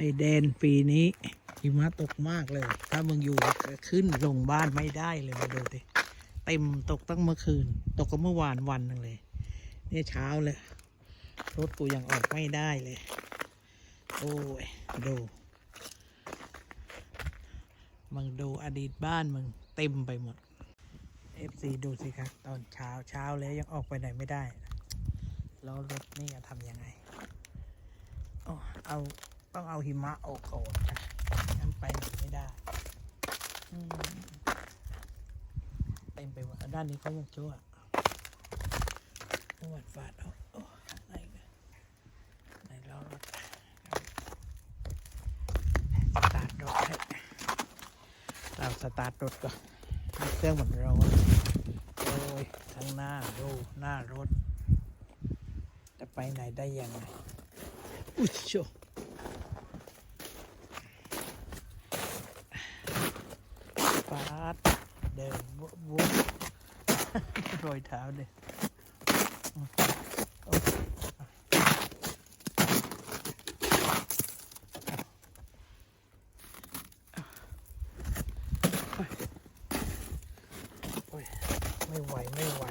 ไอแดนปีนี้หิมะตกมากเลย ถ้ามึงอยู่ขึ้นลงบ้านไม่ได้เลยมาดูดิเต็มตกตั้งเมื่อคืน ตกก็เมื่อวานวันหนึงเลย เนี่ยเช้าเลย รถกูยังออกไม่ได้เลย โอ้ยดูมึงดูอดีตบ้านมึงเต็มไปหมดเอฟซีดูสิครับตอนเช้าเช้าแล้วยังออกไปไหนไม่ได้ แล้วรถนี่จะทำยังไงโอ้เอา ต้องเอาหิมะออกก่อนนะงั้นไปไหนไม่ได้เต็มไปหมดด้านนี้ก็ยังชั่วหวัดฟาดเอาโอ้ไหนกันไหนเรารถสตาร์ทรถให้เราสตาร์ทรถก่อนเครื่องมันร้อนโอ้ยทั้งหน้าดูหน้ารถ จะไปไหนได้ยังไงอุ๊ยโช ฟาดเดินวุบวุบรอยเท้าเดินโอ้ยไม่ไหว ไม่ไหว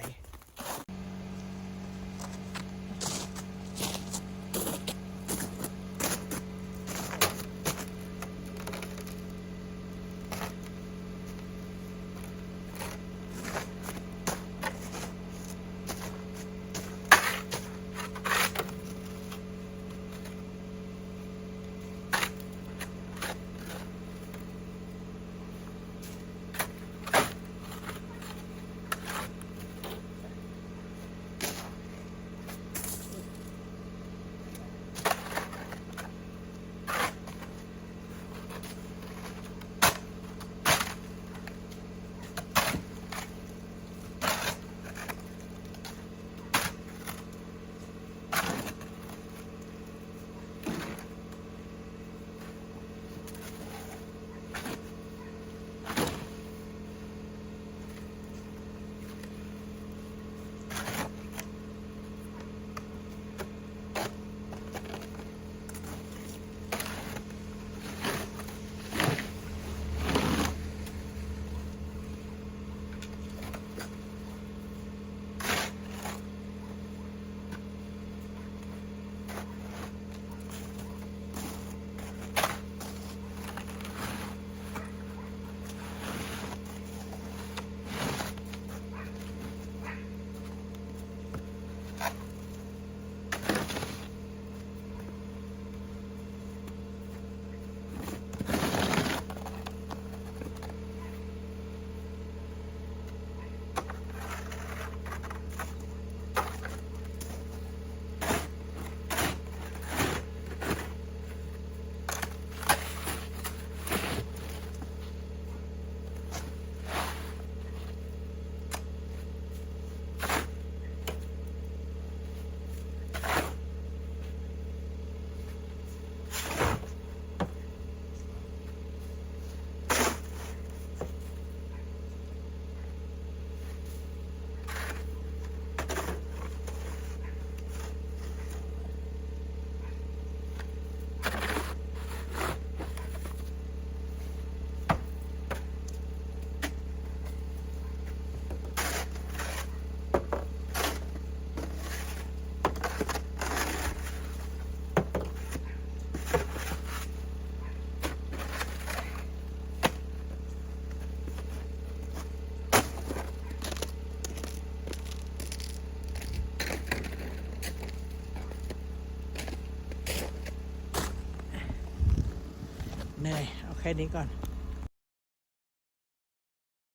เหนื่อยเอาแค่นี้ก่อน